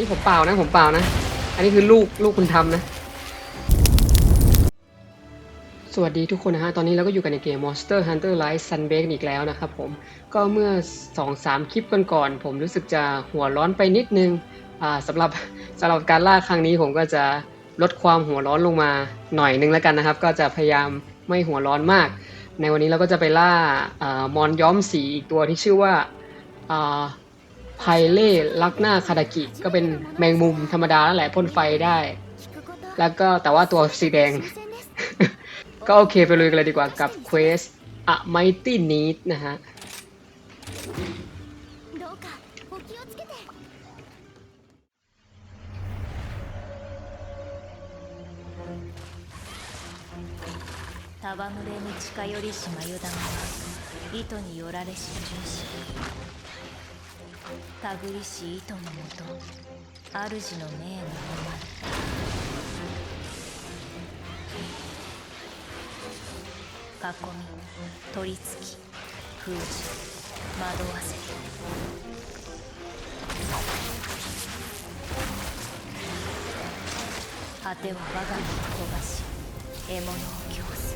นี่ผมเปล่านะผมเปล่านะ อันนี้คือลูกลูกคุณทำนะ สวัสดีทุกคนนะฮะ ตอนนี้เราก็อยู่กันในเกม Monster Hunter Rise Sunbreak อีกแล้วนะครับผม ก็เมื่อ 2-3 คลิปก่อนๆผมรู้สึกจะหัวร้อนไปนิดนึง อ่าสำหรับสำหรับการล่าครั้งนี้ผมก็จะลดความหัวร้อนลงมาหน่อยนึงแล้วกันนะครับ ก็จะพยายามไม่หัวร้อนมาก ในวันนี้เราก็จะไปล่าอามอนย้อมสีอีกตัวที่ชื่อว่าอ่า ไพเล่ลักหน้าคาดากิ ก็เป็นแมงมุมธรรมดาแล้วแหละพ่นไฟได้ แล้วก็แต่ว่าตัวสีแดง ก็โอเคไปเลยกันเลยดีกว่ากับเควสอะไมตี้นีดนะฮะ どうかお気をつけて戯れに近寄りし眉玉は糸によられし重視 手繰りし糸のもと主の命のまる囲み取り付き封じ惑わせる果ては我が身を焦がし獲物を供す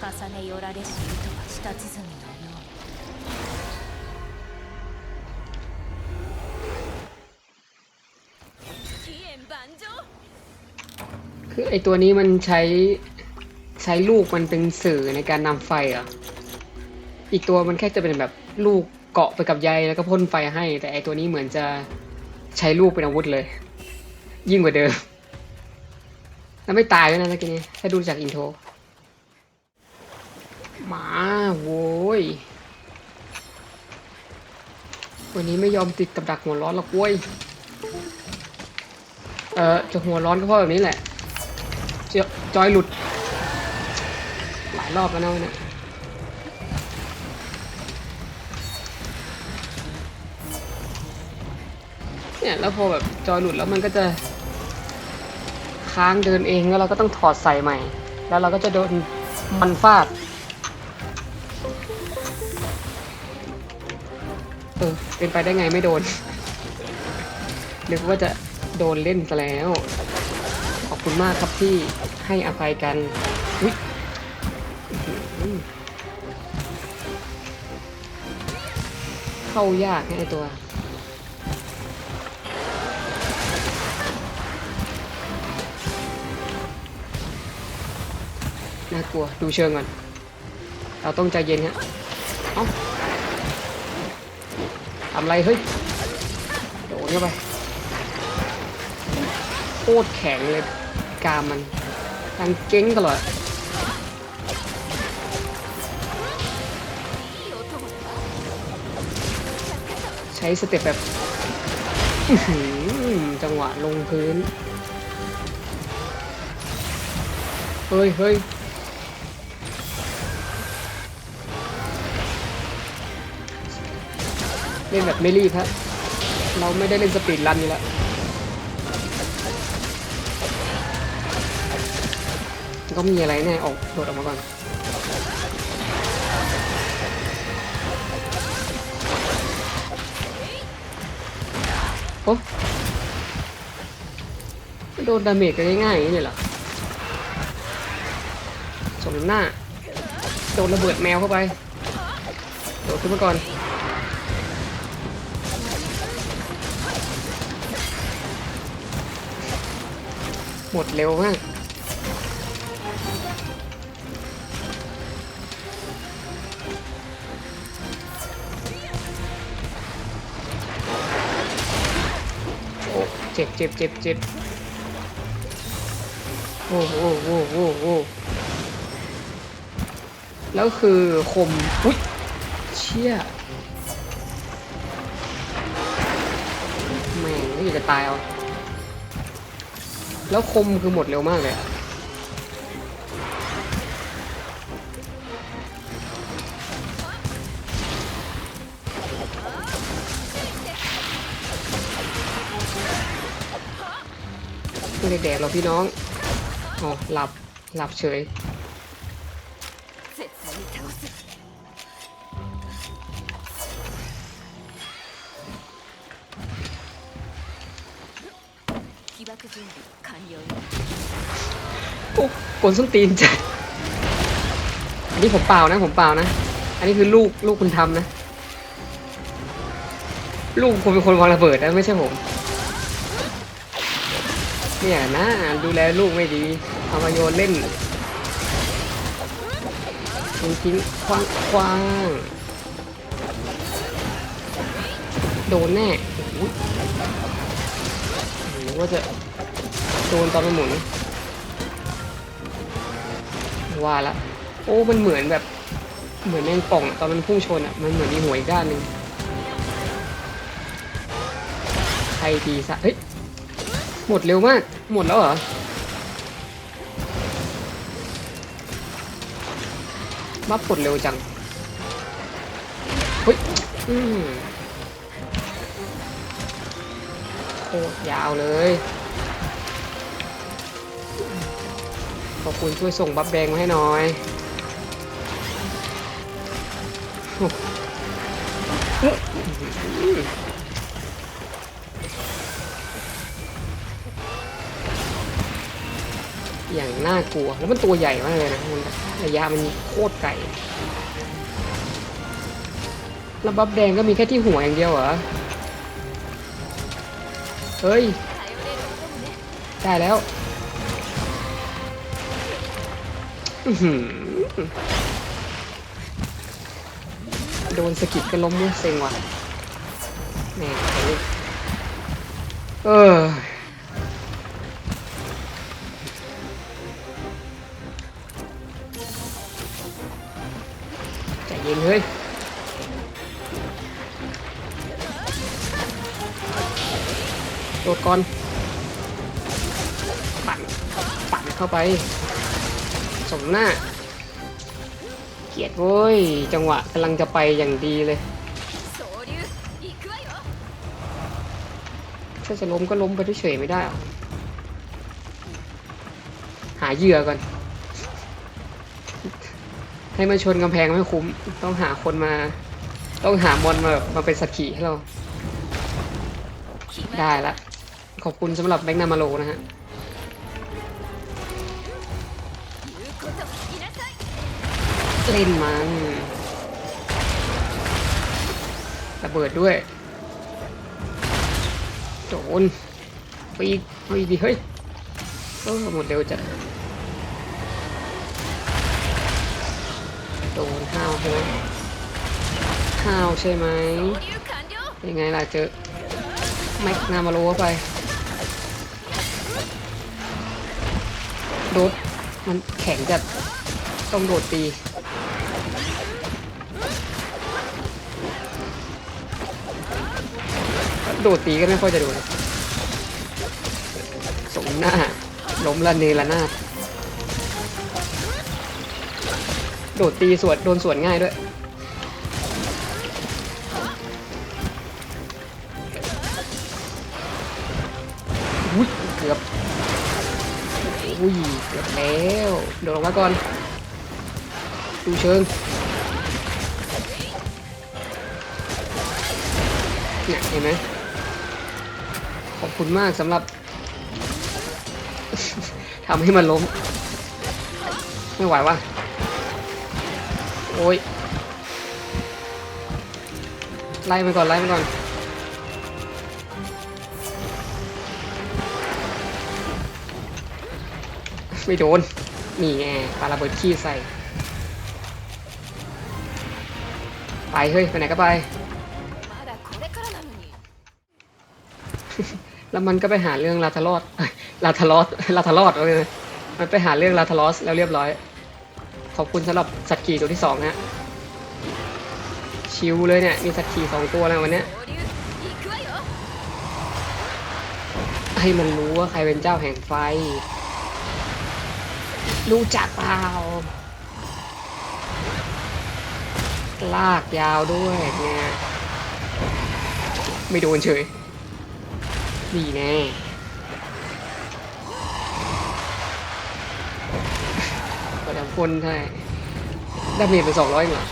重ねよられし糸は舌鼓の ไอตัวนี้มันใช้ใช้ลูกมันเป็นสื่อในการนำไฟเหรอะอีกตัวมันแค่จะเป็นแบบลูกเกาะไปกับใยแล้วก็พ่นไฟให้ แต่ไอตัวนี้เหมือนจะใช้ลูกเป็นอาวุธเลย ยิ่งกว่าเดิม แล้วไม่ตายด้วยนะตะกี้นี้ถ้าดูจากอินโทรหมาโว้ยวันนี้ไม่ยอมติดกับดักหัวร้อนหรอกเว้ย เออจะหัวร้อนก็เพราะแบบนี้แหละ จอจอยหลุด หลายรอบแล้วนะเนี้ยเนี่ยแล้วพอแบบจอยหลุดแล้วมันก็จะค้างเดินเองแล้วเราก็ต้องถอดใส่ใหม่ แล้วเราก็จะโดนมันฟาด เออเป็นไปได้ไงไม่โดนนึกว่าจะโดนเล่นซะแล้ว คุณมากครับที่ให้อภัยกันอุ๊ยเข้ายากไอตัว น่ากลัว ดูเชิงก่อน เราต้องใจเย็นฮะเอ้าทำไรเฮ้ย โดนเข้าไปโคตรแข็งเลย กามมันดังเก้งตลอดใช้สเต็ปแบบจังหวะลงพื้น เฮ้ยเฮ้ยเล่นแบบไม่รีบครับเราไม่ได้เล่นสปีดรันอยู่แล้ว ก็มีอะไรแน่ออกโดดออกมาก่อนโอ้โดนดาเมจกันง่ายๆอย่างนี้เลยเหรอสมน้ำหน้าโดนระเบิดแมวเข้าไปโดดขึ้นมาก่อนหมดเร็วมาก จ็บเจ็บเจ็บเจ็บโอ้โหโอ้โหโอ้โหแล้วคือคม อุ้ยเชี่ยแม่งไม่อยากจะตายเอา แล้วคมคือหมดเร็วมากเลยอะ ไม่ได้แดดหรอพี่น้องอ๋อหลับหลับเฉยโอ้กลนส้นตีนจ้ะอันนี้ผมเปล่านะ ผมเปล่านะ อันนี้คือลูกลูกคุณทำนะ ลูกคุณเป็นคนวางระเบิดนะไม่ใช่ผม เนี่ยนะดูแลลูกไม่ดี เอามาโยนเล่นทิ้งทิ้งคว้างคว้างโดนแน่โอ้โหรือว่าจะโดนตอนมันหมุนว่าละ โอ้ มันเหมือนแบบ เหมือนแมงป่องตอนมันพุ่งชนอะ มันเหมือนมีหัวอีกด้านหนึ่งใครดีซะเฮ้ย หมดเร็วมาก หมดแล้วเหรอ บัฟหมดเร็วจังเฮ้ยอืมโคตรยาวเลย ขอบคุณช่วยส่งบัฟแดงมาให้หน่อย อย่างน่ากลัว แล้วมันตัวใหญ่มากเลยนะมันระยะมันโคตรไกลแล้วบัฟแดงก็มีแค่ที่หัวอย่างเดียวเหรอ เฮ้ย ได้แล้วโดนสกิดก็ล้มเนี่ยเซ็งว่ะแม่เออ เฮ้ยตัวก่อนปั่นปั่นเข้าไป สมหน้า เกียดโว้ย จังหวะกำลังจะไปอย่างดีเลย ถ้าจะล้มก็ล้มไปเฉยไม่ได้ หาเหยื่อก่อน ให้มาชนกำแพงไม่คุ้ม ต้องหาคนมา ต้องหามอนมาแบบมาเป็นสักขีให้เรา ได้ละ ขอบคุณสำหรับแบงค์นามาโลนะฮะเล่นมันระเบิดด้วยโจนไปอีกไปอีกดิเฮ้ยเออหมดเร็วจัง ดนห้าวใช่ไหมห้าวใช่ไหมยังไงล่ะเจอแม็กนามาโลไปโดดมันแข็งจัดต้องโดดตีโดดตีก็ไม่ค่อยจะโดดสมหน้าล้มละเนระนาด โดดตีสวนโดนสวนง่ายด้วย อุ้ยเกือบ อุ้ยเกือบแล้ว โดดลงมาก่อน ดูเชิงเนี่ยเห็นไหมขอบคุณมากสำหรับ ทำให้มันล้ม ไม่ไหวว่ะ โอ้ยไล่ไปก่อนไล่ไปก่อนไม่โดนนี่ไงปาระเบิดขี้ใส่ ไปเฮ้ยไปไหนก็ไป แล้วมันก็ไปหาเรื่องลาทารอดลาทารอดลาทารอดเลยมันไปหาเรื่องลาทารอสแล้วเรียบร้อย ขอบคุณสำหรับสัตว์ขี่ตัวที่สองฮะชิวเลยเนี่ย มีสัตว์ขี่สองตัวแล้ววันนี้ให้มันรู้ว่าใครเป็นเจ้าแห่งไฟ รู้จักเปล่าลากยาวด้วยเนี่ย ไม่โดนเฉยดีแน่ คนใช่ได้เมจไปสองร้อยเหรอ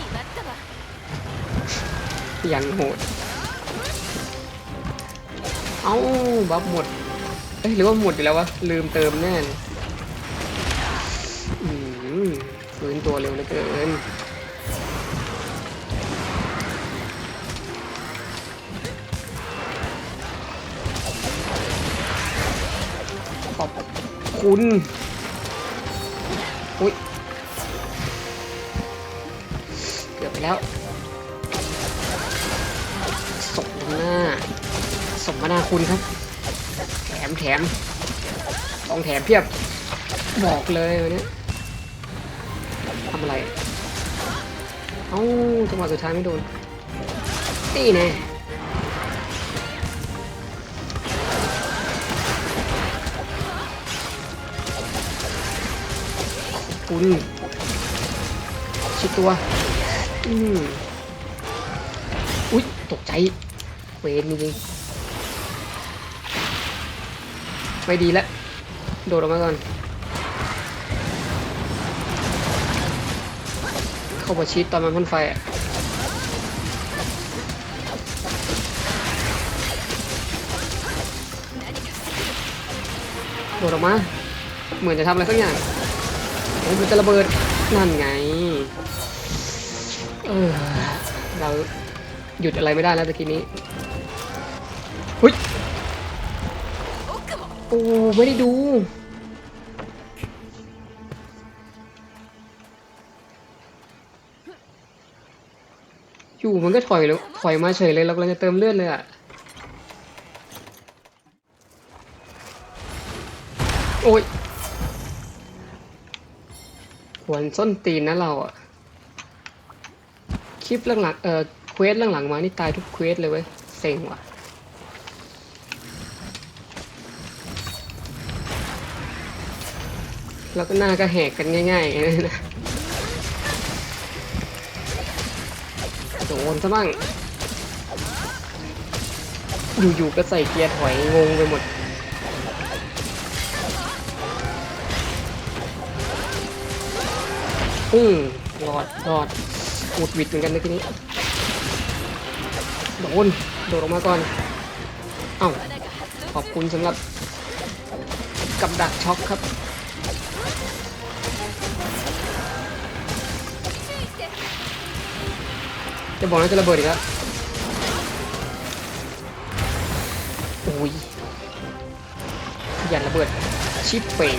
ยังโหด เอ้าบัฟหมด เอ้ยหรือว่าหมดอยู่แล้ววะ ลืมเติมแน่อืมฟื้นตัวเร็วเลยเกินคุณ แล้วสมหน้าสมนาคุณครับ แถมแถมต้องแถมเพียบบอกเลยวันนี้ทำอะไร เอ้าจังหวะสุดท้ายไม่โดนนี่แน่คุณชิดตัว อืมอุ๊ย ตกใจเวรจริงๆไม่ดีแล้ว โดดออกมาก่อน เข้ามาชิดตอนมันพ่นไฟอะโดดออกมา เหมือนจะทำอะไรสักอย่างโอ้ยมันจะระเบิด นั่นไง เออเราหยุดอะไรไม่ได้แล้วตะกี้นี้หุยโอ้ไม่ได้ดูอยู่มันก็ถอยแล้วถอยมาเฉยเลยเรากำลังจะเติมเลือดเลยอะโอ้ยหวนส้นตีนนะเราอะ คลิปหลังๆเอ่อเควสหลังๆมานี่ตายทุกเควสเลยเว้ยเซ็งว่ะแล้วก็หน้าก็แหกกันง่ายๆอย่างนี้นะโดนซะบ้าง อยู่ๆก็ใส่เกียร์ถอยงงไปหมดอืมรอดรอด อุดวิดเหมือนกันในทีนี้ โดน โดดออกมาก่อน เอ้า ขอบคุณสำหรับกับดักช็อคครับจะบอกนะจะระเบิดอีกแล้วโอ้ยย่าระเบิด ชิปเป๋ง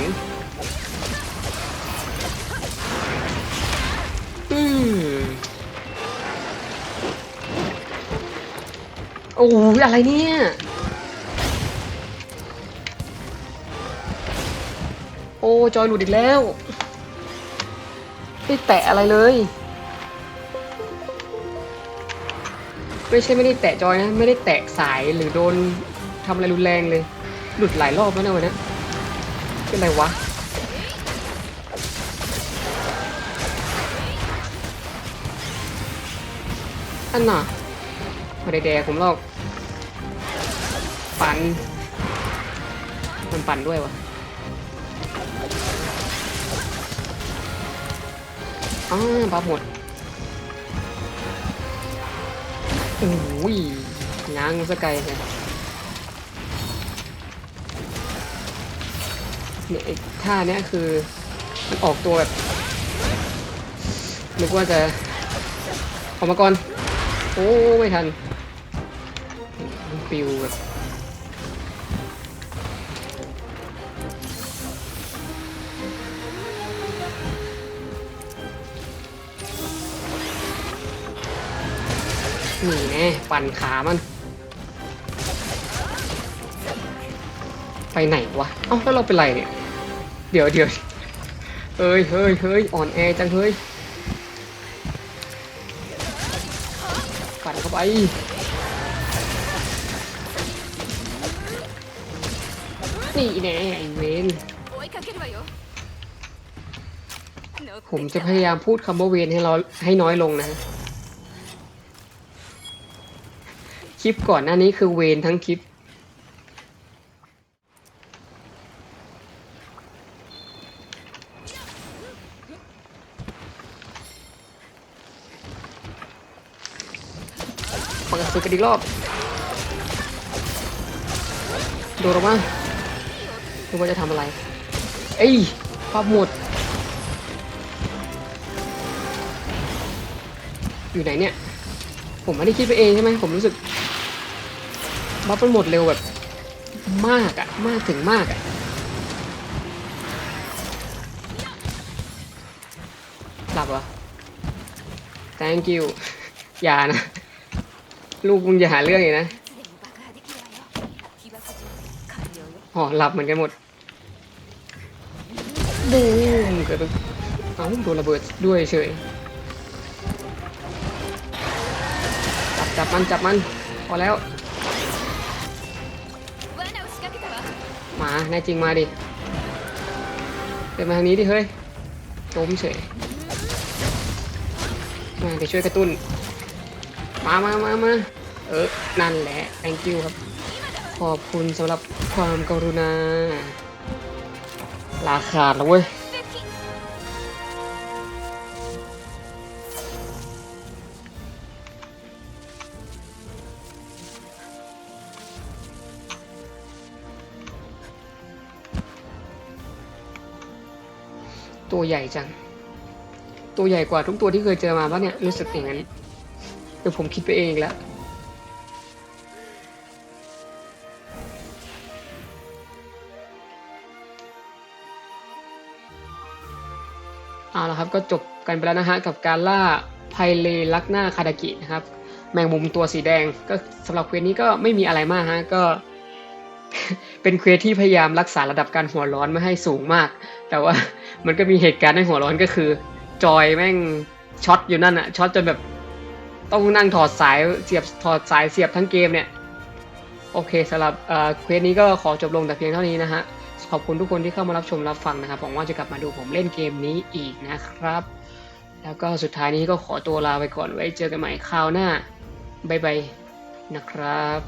โอ้ยอะไรเนี่ยโอ้จอยหลุดอีกแล้วไม่แตะอะไรเลย ไม่ใช่ไม่ได้แตะจอยนะไม่ได้แตะสายหรือโดนทำอะไรรุนแรงเลย หลุดหลายรอบแล้วนะวันนี้เป็นไรวะอันน่ะไม่ได้แดกผมหรอก ปั่นมันปั่นด้วยวะอ้าบัฟหมดโอ้ยง้างสกไกลเลยเนี่ยไอ้ท่าเนี้ยคือมันออกตัวแบบนึกว่าจะออกมาก่อน โอ้ ไม่ทันมันปิวแบบ นี่แน่ปั่นขามัน ไปไหนวะ เอ้าแล้วเราไป็นไรเนี่ย เดี๋ยวเดี๋ยวเฮ้ยเฮ้ยเฮ้ยอ่อนแอจังเฮ้ยปั่นเข้าไปนี่แน่ไอเวนผมจะพยายามพูดคำว่าเวนให้เราให้น้อยลงนะ คลิปก่อนหน้านี้คือเวนทั้งคลิป เปิดศึกกันอีกรอบ โดดออกมานึกว่าจะทำอะไร เอ้ยปั๊บหมด อยู่ไหนเนี่ย ผมไม่ได้คิดไปเองใช่ไหม ผมรู้สึก บัฟมัหมดเร็วแบบ มากอะมากถึงมากอะหลับเหรอ thank you อย่านะ ลูกมึงอย่าหาเรื่องอีกนะอ๋อหลับเหมือนกันหมดบูมเกิดไปเอาโดนระเบิดด้วยเฉยจับจับมันจับมันพอแล้ว มาแน่จริงมาดิเดินมาทางนี้ดิเฮ้ยจมเฉย มาเดี๋ยวช่วยกระตุ้น มามามามาเออ นั่นแหละ thank you ครับ ขอบคุณสำหรับความกรุณาลาขาดแล้วเว้ย ตัวใหญ่จัง ตัวใหญ่กว่าทุกตัวที่เคยเจอมาปะเนี่ยรู้สึกอย่างนั้นหรือผมคิดไปเองแล้วเอาละครับก็จบกันไปแล้วนะฮะกับการล่าไพเลลักหน้าคาดากินะครับ แมงมุมตัวสีแดงก็สำหรับเควสนี้ก็ไม่มีอะไรมากฮะก็ เป็นเควสที่พยายามรักษาระดับการหัวร้อนไม่ให้สูงมาก แต่ว่ามันก็มีเหตุการณ์ให้หัวร้อนก็คือ จอยแม่งช็อตอยู่นั่นอะช็อตจนแบบต้องนั่งถอดสายเสียบถอดสายเสียบทั้งเกมเนี่ย โอเคสำหรับเอ่อเควสนี้ก็ขอจบลงแต่เพียงเท่านี้นะฮะ ขอบคุณทุกคนที่เข้ามารับชมรับฟังนะครับหวังว่าจะกลับมาดูผมเล่นเกมนี้อีกนะครับ แล้วก็สุดท้ายนี้ก็ขอตัวลาไปก่อนไว้เจอกันใหม่คราวหน้าบ๊ายบายนะครับ